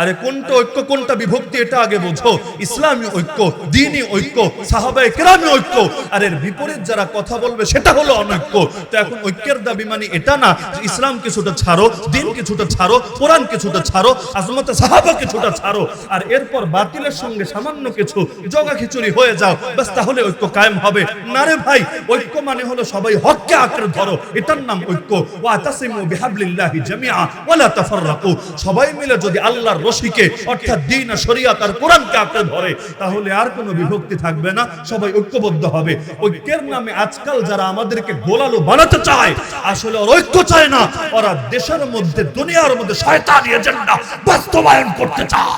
আরে কোনটা ঐক্য, কোনটা বিভক্তি, এটা আগে বোঝো। ইসলামী ঐক্য দিনই ঐক্য, সাহাবায়ে কেরামী ঐক্য। আর এর বিপরীত যারা কথা বলবে, সেটা হলো অনৈক্য। তো এখন ঐক্যের দাবি মানে এটা না যে ইসলাম কিছুটা ছাড়ো, দিন কিছুটা ছাড়ো, কোরআন কিছুটা ছাড়ো, আজমতে সাহাবা কিছুটা ছাড়ো। আর এরপর বাতিলের সঙ্গে সামান্য কিছু জগা খিচুড়ি হয়ে যাও বাস তাহলে ঐক্য কায়েম হবে। না রে ভাই, ঐক্য মানে হলো সবাই হককে আঁকড়ে ধরো। এটার নাম ঐক্য। ওয়া তাসিমু বিহাবলিল্লাহি জামিআ ওয়ালা তাফাররাকু। সবাই মিলে যদি আল্লাহর রশিকে অর্থাৎ দিন আর শরীয়ত আর কোরআনকে আঁকড়ে ধরে, তাহলে আর কোনো বিভক্তি থাকবে না, সবাই ঐক্যবদ্ধ হবে। ঐক্যের নামে আজকাল যারা আমাদেরকে গোলালো বানাতে চায়, আসলে ওরা ঐক্য চায় না, ওরা দেশের মধ্যে, দুনিয়ার মধ্যে শয়তানি এজেন্ডা বাস্তবায়ন করতে চায়।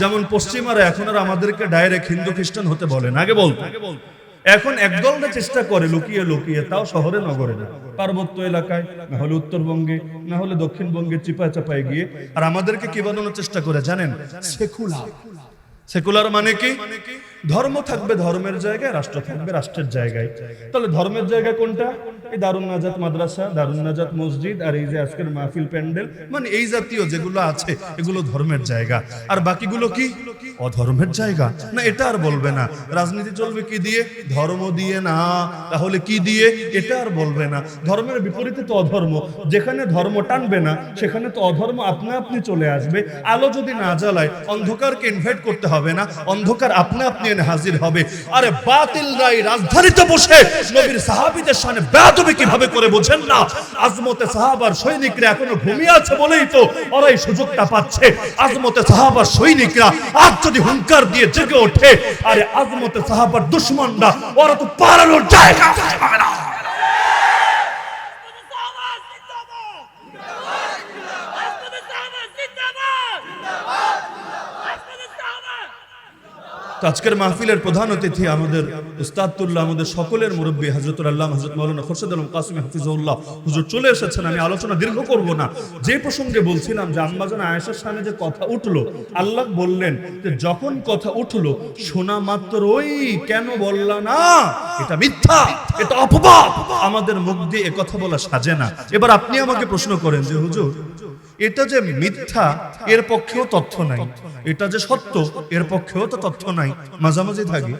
যেমন পশ্চিমারা এখন আর আমাদেরকে ডাইরেক্ট হিন্দু খ্রিস্টান হতে বলেন আগে বলতো। এখন একদলটা চেষ্টা করে লুকিয়ে লুকিয়ে, তাও শহরে, নগরে না। পার্বত্য এলাকায়, না হলে উত্তরবঙ্গে, না হলে দক্ষিণবঙ্গে চিপায় চাপায় গিয়ে। আর আমাদেরকে কি বানানোর চেষ্টা করে জানেন? সেকুলার। সেকুলার মানে কি? ধর্ম থাকবে ধর্মের জায়গায়, রাষ্ট্র থাকবে রাষ্ট্রের জায়গায়। তাহলে ধর্মের জায়গা কোনটা? এই দারুণ নাজাত মাদ্রাসা, দারুণ নাজাত মসজিদ, আর এই যে আজকের মাহফিল প্যান্ডেল মানে এই জাতীয় যেগুলো আছে, এগুলো ধর্মের জায়গা। আর বাকিগুলো কি? অধর্মের জায়গা। না, এটা আর বলবে না। রাজনীতি চলবে কি দিয়ে? ধর্ম দিয়ে না। তাহলে কি দিয়ে? এটা আর বলবে না। ধর্মের বিপরীতে তো অধর্ম। যেখানে ধর্ম টানবে না, সেখানে তো অধর্ম আপনা আপনি চলে আসবে। আলো যদি না জ্বালায়, অন্ধকারকে ইনভাইট করতে হবে না। অন্ধকার আপনা আপনি এনে হাজির হবে। আরে বাতিল রাই রাজধানীতে বসে নবীর সাহাবীদের সামনে বেয়াদবি কীভাবে করে বোঝেন না? আজমতে সাহাবার সৈনিকরা এখনও ঘুমিয়ে আছে বলেই তো ওরাই সুযোগটা পাচ্ছে। আজমতে সাহাবার সৈনিকরা আজ যদি হুঙ্কার দিয়ে জেগে ওঠে, আরে আজমতে সাহাবার দুশ্মনরা, ওরা তো পালানোর জায়গা পাবে না। তো আজকের মাহফিলের প্রধান অতিথি আমাদের উস্তাদুল্লাহ আমাদের সকলের মুরব্বী হজরতুল আল্লাহ হজরত মৌলানা খোরশেদ আলম কাসিম হাফিজউল্লাহ হুজুর চলে এসেছেন, আমি আলোচনা দীর্ঘ করব না। যে প্রসঙ্গে বলছিলাম যে আম্মাজান আয়েশার সামনে যে কথা উঠল, আল্লাহ বললেন যে যখন কথা উঠল, শোনা মাত্রই কেন বললা না? এটা মিথ্যা, এটা অপবাদ। আমাদের মুখ দিয়ে কথা বলা সাজে না। এবার আপনি আমাকে প্রশ্ন করেন যে, হুজুর এটা যে মিথ্যা, এর পক্ষেও তথ্য নাই। এটা যে সত্য, এর পক্ষেও তো তথ্য নাই। মাঝামাঝি থাকি।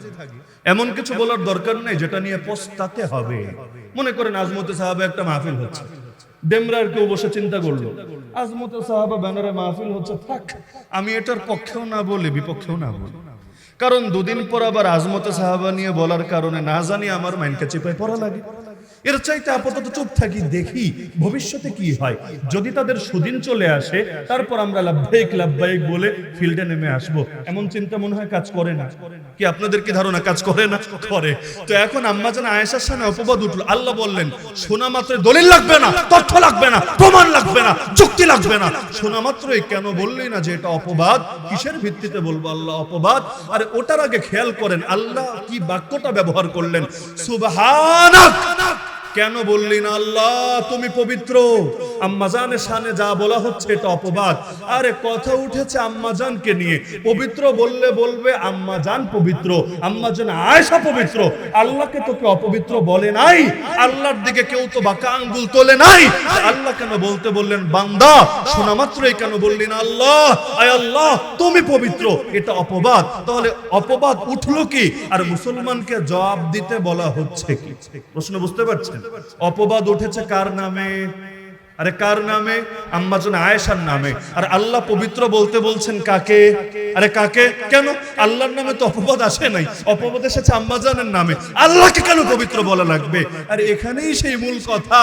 এমন কিছু বলার দরকার নাই, যেটা নিয়ে পস্তাতে হবে। মনে করেন আজমতে সাহাবে একটা মাহফিল হচ্ছে। ডেমরার কেউ বসে চিন্তা করল, আজমতে সাহাবা ব্যানারে মাহফিল হচ্ছে, থাক, আমি এটার পক্ষেও না বলি, বিপক্ষেও না বলি। কারণ দুদিন পর আবার আজমতে সাহাবা নিয়ে বলার কারণে না জানি আমার মাইনকা চিপায় পড়া লাগে। এর চাইতে আপাতত চুপ থাকি, দেখি ভবিষ্যতে কি হয়। যদি তাদের সুদিন চলে আসে, তারপর আমরা লাভবাহিক লাভবাহিক বলে ফিল্ডে নেমে আসব। এমন চিন্তা মনে হয় কাজ করে না। কি আপনাদের কি ধারণা, কাজ করে না? করে। তো এখন আম্মা যেন আয়েশার সামনে অপবাদ উঠল। আল্লাহ বললেন, শোনা মাত্র দলিল লাগবে না, তথ্য লাগবে না, প্রমাণ লাগবে না যুক্তি লাগবে না। শোনা মাত্রই কেন বললি না যে এটা অপবাদ? কিসের ভিত্তিতে বলব আল্লাহ অপবাদ? আর ওটার আগে খেয়াল করেন, আল্লাহ কি বাক্যটা ব্যবহার করলেন? সুবহানাক! কেন বললি না, আল্লাহ, তুমি পবিত্র? আম্মাজানের সামনে যা বলা হচ্ছে এটা অপবাদ। আরে, কথা উঠেছে আম্মাজানকে নিয়ে। পবিত্র বললে বলবে আম্মাজান পবিত্র আম্মাজান আয়েশা পবিত্র। আল্লাহকে তো কেউ অপবিত্র বলে নাই। আল্লাহর দিকে কেউ তো বাঁকা আঙ্গুল তোলে নাই। আল্লাহ কেন বলতে বললেন, বান্দা, শোনা মাত্রই কেন বললি না, আল্লাহ? আয় আল্লাহ, তুমি পবিত্র, এটা অপবাদ। তাহলে অপবাদ উঠল কি? আর মুসলমানকে জবাব দিতে বলা হচ্ছে কি? প্রশ্ন বুঝতে পারছেন? অপবাদ উঠেছে কার নামে? আরে কার নামে? আম্মাজন আয়েশার নামে। আর আল্লাহ পবিত্র বলতে বলছেন কাকে? আরে কাকে? কেন? আল্লাহর নামে তো অপবাদ আসে নাই। অপবাদ এসেছে আম্মাজানের নামে। আল্লাহকে কেন পবিত্র বলা লাগবে? আর এখানেই সেই মূল কথা।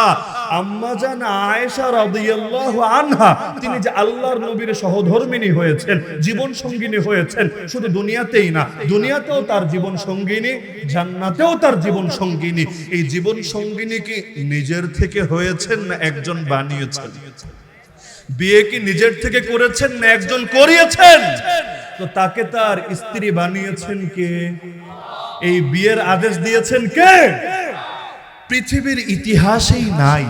আম্মাজান আয়েশা রাদিয়াল্লাহু আনহা, তিনি যে আল্লাহর নবীর সহধর্মিনী হয়েছেন, জীবন সঙ্গিনী হয়েছেন, শুধু দুনিয়াতেই না, দুনিয়াতেও তার জীবন সঙ্গিনী, জান্নাতেও তার জীবন সঙ্গিনী। এই জীবন সঙ্গিনী কি নিজের থেকে হয়েছেন না একজন বানিয়েছেন। বিয়ে কি নিজের থেকে করেছেন না একজন করিয়েছেন? তো তাকে তার স্ত্রী বানিয়েছেন কে? এই বিয়ের আদেশ দিয়েছেন কে? পৃথিবীর ইতিহাসেই নাই।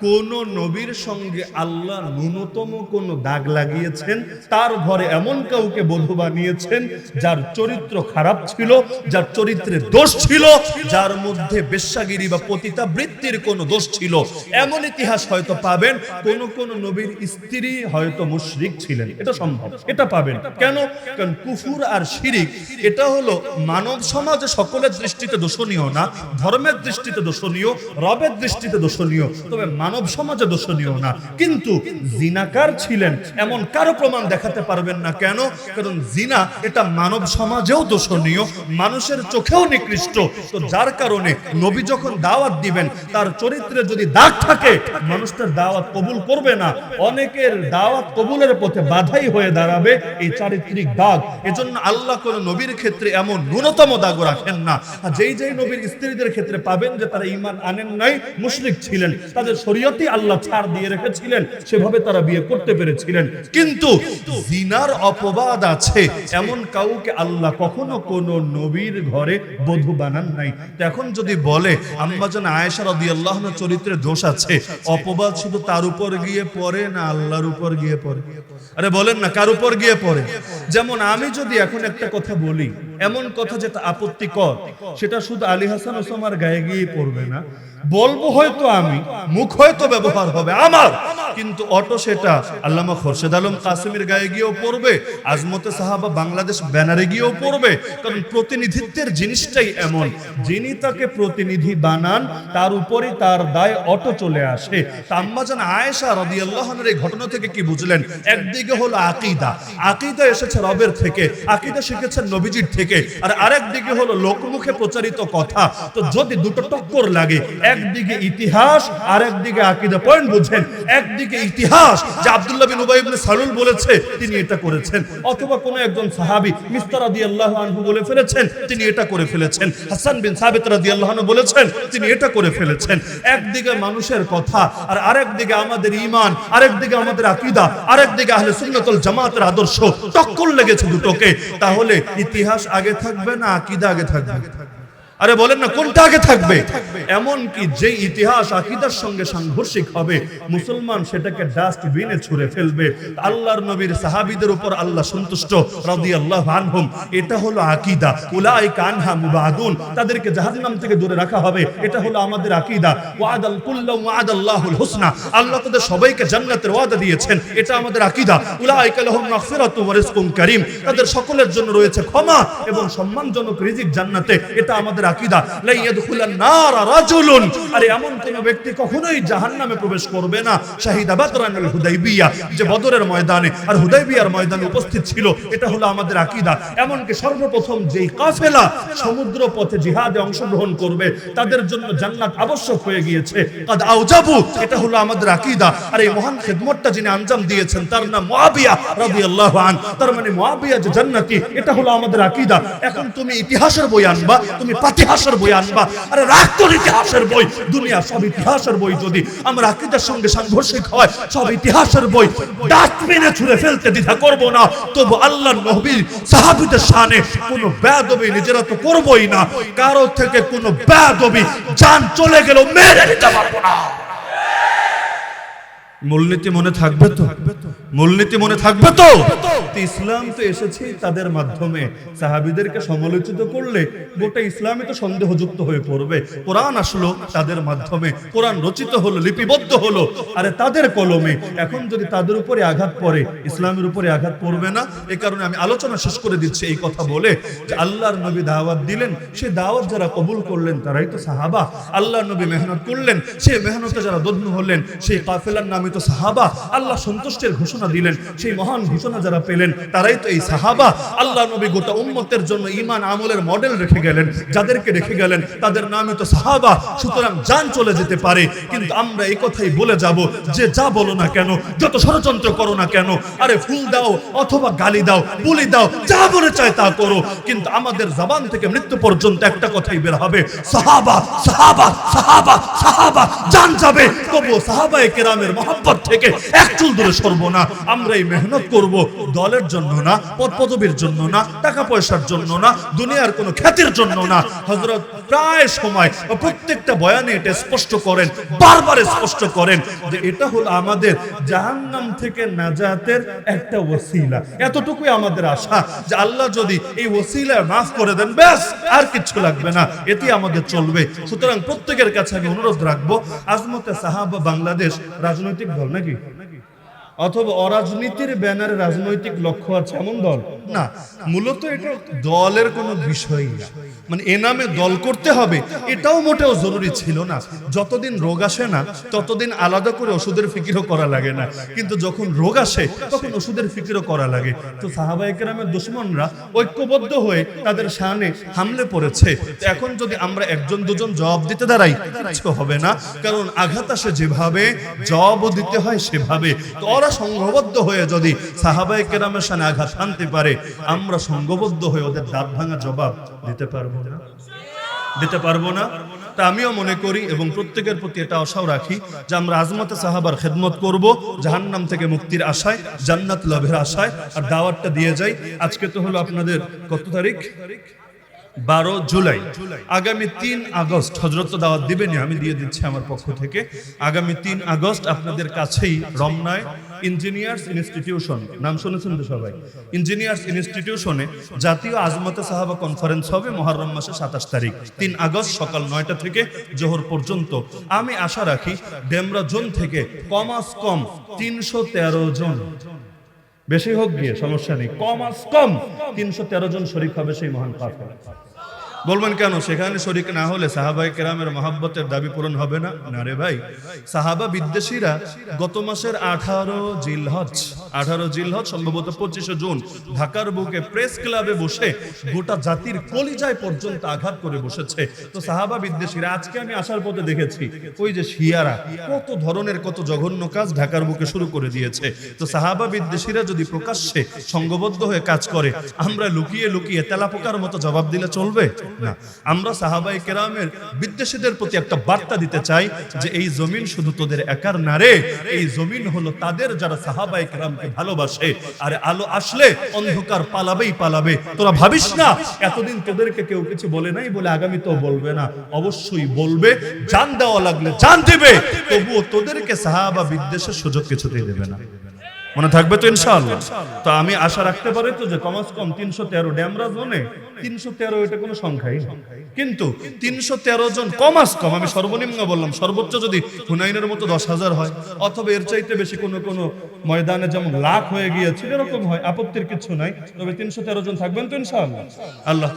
কোন নবীর সঙ্গে আল্লাহ ন্যূনতম কোন দাগ লাগিয়েছেন? তার ঘরে এমন কাউকে বধূ বানিয়েছেন যার চরিত্র খারাপ ছিল, যার চরিত্রে দোষ ছিল, যার মধ্যে বেশ্যাগিরি বা পতিতা বৃত্তির কোন দোষ ছিল। এমন ইতিহাস হয়তো পাবেন, কোন কোন নবীর স্ত্রী হয়তো মুশরিক ছিলেন। এটা সম্ভব। এটা পাবেন। কেন? কারণ কুফুর আর শিরিক, এটা হলো মানব সমাজে সকলের দৃষ্টিতে দোষণীয় না, ধর্মের দৃষ্টিতে দোষণীয়, রবের দৃষ্টিতে দোষণীয়। তবে মানব সমাজে দোষণীয় না। কিন্তু জিনাকার ছিলেন, এমন কারও প্রমাণ দেখাতে পারবেন না। কেন? কারণ জিনা এটা মানব সমাজেও দোষণীয়, মানুষের চোখেও নিকৃষ্ট। তো যার কারণে নবী যখন দাওয়াত দিবেন, তার চরিত্রে যদি দাগ থাকে মানুষ দাওয়াত কবুল করবে না। অনেকের দাওয়াত কবুলের পথে বাধাই হয়ে দাঁড়াবে এই চারিত্রিক দাগ। এজন্য আল্লাহ কোন নবীর ক্ষেত্রে এমন ন্যূনতম দাগ রাখেন না। যেই যেই নবীর স্ত্রীদের ক্ষেত্রে পাবেন যে তারা ইমান আনেন নাই, মুশরিক ছিলেন, তাদের শরীয়তে আল্লাহ ছাড় দিয়ে রেখেছিলেন, সেভাবে তারা বিয়ে করতে পেরেছিলেন। কিন্তু জিনার অপবাদ আছে, এমন কাউকে আল্লাহ কখনো কোন নবীর ঘরে বধূ বানান নাই। এখন যদি বলে, আম্মাজান আয়েশা রাদিয়াল্লাহু আনহা চরিত্রে দোষ আছে, অপবাদ শুধু তার উপর গিয়ে পড়ে না আল্লাহর উপর গিয়ে পড়ে? আরে বলেন না, কার উপর গিয়ে পড়ে? যেমন আমি যদি এখন একটা কথা বলি এমন কথা যেটা আপত্তিকর, সেটা শুধু আলী হাসান ওসামার গায়ে গিয়ে পড়বে না। বলব হয়তো আমি, মুখ হয়তো ব্যবহার হবে আমার, কিন্তু অটো সেটা আল্লামা খোরশেদ আলম কাসিমের গায়ে গিয়েও পড়বে, আজমতে সাহাবা বাংলাদেশ ব্যানারে গিয়েও পড়বে, কারণ প্রতিনিধিত্বের জিনিসটাই এমন। যিনি তাকে প্রতিনিধি বানান, তার উপরই তার দায় অটো চলে আসে। তাম্মাজান আয়েশা রাদিয়াল্লাহু এই ঘটনা থেকে কি বুঝলেন? একদিকে হলো আকিদা। আকিদা এসেছে রবের থেকে, আকিদা শিখেছেন নবীজির থেকে। আর আরেক দিকে হলো লোকমুখে প্রচারিত কথা। তো যদি দুটো টক্কর লাগে একদিকে ইতিহাস আর একদিকে আকিদা পয়েন্ট বুঝেন। একদিকে ইতিহাস, যে আব্দুল্লাহ বিন উবাই ইবনে সালুল বলেছে, তিনি এটা করেছেন। অথবা কোন একজন সাহাবী মিস্তার রাদিয়াল্লাহু আনহু বলে ফেলেছেন, তিনি এটা করে ফেলেছেন। হাসান বিন সাবিত রাদিয়াল্লাহু আনহু বলেছেন, তিনি এটা করে ফেলেছেন। একদিকে মানুষের কথা, আর আরেকদিকে আমাদের ঈমান আরেকদিকে আমাদের আকীদা আরেকদিকে আহলে সুন্নাতুল জামাতের আদর্শ। টক্কর লেগেছে দুটোকে। তাহলে ইতিহাস আগে থাকবে না আকীদা আগে থাকবে। আরে বলেন না কোনটা আগে থাকবে? এমন কি যে ইতিহাস আকিদার সঙ্গে সাংঘর্ষিক হবে মুসলমান সেটাকে ডাস্টবিনে ছুঁড়ে ফেলবে। আল্লাহর নবীর সাহাবীদের উপর আল্লাহ সন্তুষ্ট রাদিয়াল্লাহু আনহুম। এটা হলো আকীদা। উলাইকা আনহা মুবাদুন। তাদেরকে জাহান্নাম থেকে দূরে রাখা হবে। এটা হলো আমাদের আকীদা। ওয়াদাল কুল্লু ওয়াদাল্লাহুল হুসনা। আল্লাহ তাদের সবাইকে জান্নাতের ওয়াদা দিয়েছেন। এটা আমাদের আকীদা। উলাইকা লাহুম মাগফিরাতু ওয়া রিজকুন কারীম। তাদের সকলের জন্য রয়েছে ক্ষমা এবং সম্মানজনক রিজিক জান্নাতে। এটা আমাদের আকীদা লা ইয়াদখুলান নার রাজুলুন। আরে এমন কোন ব্যক্তি কখনোই জাহান্নামে প্রবেশ করবে না। শাহিদা বাদরানুল হুদাইবিয়া, যে বদরের ময়দানে, আর হুদাইবিয়ার ময়দানে উপস্থিত ছিল, এটা হলো আমাদের আকীদা। এমনকি সর্বপ্রথম যেই কাফেলা সমুদ্র পথে জিহাদে অংশগ্রহণ করবে, তাদের জন্য জান্নাত আবশ্যক হয়ে গিয়েছে। কাদ আউজাবু এটা হলো আমাদের আকীদা। আর এই মহান খেদমতটা যিনি আঞ্জাম দিয়েছেন, তার নাম মুআবিয়া রাদিয়াল্লাহু আন তার মানে মুআবিয়া যে জান্নাতি, এটা হলো আমাদের আকীদা। এখন তুমি ইতিহাসের বই আনবা, তুমি ইতিহাসের বই আনবা। আরে রাখ তোর ইতিহাসের বই। দুনিয়া সব ইতিহাসের বই যদি আমরা আকীদার সঙ্গে সাংঘর্ষিক হয়, সব ইতিহাসের বই ডাস্টবিনে ছুঁড়ে ফেলতে দ্বিধা করব না। তবু আল্লাহ নবীর সাহাবীদের শানে কোনো বেয়াদবি নিজেরা তো করবই না। কারও থেকে কোনো বেয়াদবি, জান চলে গেল মেরে নিতে পারব না। মূলনীতি মনে থাকবে তো? মূলনীতি মনে থাকবে তো? ইসলাম তো এসেছে তাদের মাধ্যমে। সাহাবিদেরকে সমালোচিত করলে গোটা ইসলামই তো সন্দেহযুক্ত হয়ে পড়বে। কোরআন আসলো তাদের মাধ্যমে। কোরআন রচিত হলো লিপিবদ্ধ হলো। আরে তাদের কলমে। এখন যদি তাদের উপরে আঘাত পড়ে ইসলামের উপরে আঘাত পড়বে না? এ কারণে আমি আলোচনা শেষ করে দিচ্ছি এই কথা বলে যে আল্লাহর নবী দাওয়াত দিলেন। সে দাওয়াত যারা কবুল করলেন তারাই তো সাহাবা। আল্লাহর নবী মেহনত করলেন। সে মেহনতে যারা দগ্ন হলেন সেই কাফেলার নামে তো সাহাবা, আল্লাহ সন্তুষ্টের ঘোষণা দিলেন। সেই মহান ঘোষণা যারা পেলেন, তারাই তো এই সাহাবা। আল্লাহ নবী গোটা উম্মতের জন্য ইমান আমলের মডেল রেখে গেলেন, যাদেরকে রেখে গেলেন, তাদের নামই তো সাহাবা। সুতরাং জান চলে যেতে পারে। কিন্তু আমরা এই কথাই বলে যাব, যে যা বলো না কেন, যত ষড়যন্ত্র করো না কেন, আরে ফুল দাও অথবা গালি দাও, বুলি দাও, যা বলে চায় তা করো। কিন্তু আমাদের জবান থেকে মৃত্যু পর্যন্ত একটা কথাই বের হবে, সাহাবা সাহাবা সাহাবা সাহাবা জান যাবে। তবুও সাহাবায়ে কেরামের মহাব্বত মহব্বত থেকে এক চুল দূরে সরব না। আমরা এই মেহনত করব দলের জন্য না পদ পদবীর জন্য না টাকা পয়সার জন্য না, দুনিয়ার কোনো খ্যাতির জন্য না। হজরত প্রায় সময় প্রত্যেকটা বয়ানে এটা স্পষ্ট করেন, বারবার স্পষ্ট করেন যে এটা হলো আমাদের জাহান্নাম থেকে নাজাতের একটা ওসিলা। এতটুকুই আমাদের আশা যে আল্লাহ যদি এই ওসিলা মাফ করে দেন, ব্যাস, আর কিচ্ছু লাগবে না। এটি আমাদের চলবে। সুতরাং প্রত্যেকের কাছে আমি অনুরোধ রাখব, আজমতে সাহাবা বাংলাদেশ রাজনৈতিক দল নাকি? অথবা অরাজনীতির ব্যানারে রাজনৈতিক লক্ষ্য আছে এমন দল? না, মূলত এটা দলের কোনো বিষয়ই না। মানে এ নামে দল করতে হবে, এটাও মোটেও জরুরি ছিল না। যতদিন রোগ আসে না, ততদিন আলাদা করে ওষুধের ফিকিরও করা লাগে না। কিন্তু যখন রোগ আসে, তখন ওষুধের ফিকিরও করা লাগে। তো সাহাবা একরামের দুশ্মনরা ঐক্যবদ্ধ হয়ে তাদের সামনে হামলে পড়েছে। এখন যদি আমরা একজন, দুজন জবাব দিতে দাঁড়াই কিছু হবে না। কারণ আঘাত আসে যেভাবে, জবাবও দিতে হয় সেভাবে। তো ওরা সংঘবদ্ধ হয়ে যদি সাহাবাই কেরামের সামনে আঘাত আনতে পারে আমরা সঙ্গবদ্ধ হয়ে ওদের দাঁত ভাঙা জবাব দিতে পারব না। দিতে পারব না। তা আমিও মনে করি এবং প্রত্যেকের প্রতি এটা আশাও রাখি যে আমরা আজমতে সাহাবার খেদমত করব, জাহান্নাম থেকে মুক্তির আশায়, জান্নাত লাভের আশায়, আর দাওয়ারটা দিয়ে যাই। আজকে তো হলো আপনাদের কত তারিখ? বারো জুলাই। আগামী তিন আগস্ট হজরত দাওয়াত দিবেনি আমি দিয়ে দিচ্ছি আমার পক্ষ থেকে। আগামী তিন আগস্ট আপনাদের কাছেই রমনায় ইঞ্জিনিয়ার্স ইনস্টিটিউশন নাম শুনেছেন তো সবাই? ইঞ্জিনিয়ার্স ইনস্টিটিউশনে জাতীয় আজমতে সাহাবা কনফারেন্স হবে মহরম মাসে সাতাশ তারিখ। তিন আগস্ট সকাল নয়টা থেকে জোহর পর্যন্ত। আমি আশা রাখি ডেমরা জোন থেকে কমাস কম তিনশো তেরো জন। বেশি হোক গিয়ে, সমস্যা নেই। কম আজ কম তিনশো তেরো জন শরিক হবে সেই মহান কাফেলা বলবেন কেন? সেখানে শরিক না হলে সাহাবাই কেরামের মহাব্বতের দাবি পূরণ হবে না? না রে ভাই। সাহাবা বিদ্বেষীরা গত মাসের আঠারো জিলহজ আঠারো জিলহজ সম্ভবত পঁচিশে জুন, ঢাকার বুকে প্রেস ক্লাবে বসে গোটা জাতির কলিজায় পর্যন্ত আঘাত করে বসেছে। তো সাহাবা বিদ্বেষীরা, আজকে আমি আসার পথে দেখেছি, ওই যে শিয়ারা, কত ধরনের, কত জঘন্য কাজ ঢাকার বুকে শুরু করে দিয়েছে। তো সাহাবা বিদ্বেষীরা যদি প্রকাশ্যে সংঘবদ্ধ হয়ে কাজ করে, আমরা লুকিয়ে লুকিয়ে তেলাপোকার মতো জবাব দিলে চলবে? না। আমরা সাহাবাই কেরামের বিদ্বেষীদের প্রতি একটা বার্তা দিতে চাই যে এই জমিন শুধু তোদের একার না রে, এই জমিন হলো তাদের যারা সাহাবাই কেরামকে ভালোবাসে। আর আলো আসলে অন্ধকার পালাবেই পালাবে। তোরা ভাবিস না, এতদিন তোদেরকে কেউ কিছু বলে নাই বলে আগামী তো বলবে না। অবশ্যই বলবে, জান দেওয়া লাগলে জান দেবে, তবুও তোদেরকে সাহাবা বিদ্বেষের সুযোগ কিছুতেই দেবে না। মনে থাকবে তো ইনশাআল্লাহ তো আমি আশা রাখতে পারি তো যে কমাস কম তিনশো তেরো ড্যামরা জোনে তিনশো তেরো এটা কোনো সংখ্যাই। কিন্তু তিনশো তেরো জন কমাস কম আমি সর্বনিম্ন বললাম, সর্বোচ্চ যদি হুনাইনের মতো দশ হাজার হয়, অথবা এর চাইতে বেশি কোনো কোনো ময়দানে যেমন লাখ হয়ে গিয়েছে, এরকম হয়, আপত্তির কিছু নাই, তবে তিনশো তেরো জন থাকবেন তো ইনশাআল্লাহ আল্লাহ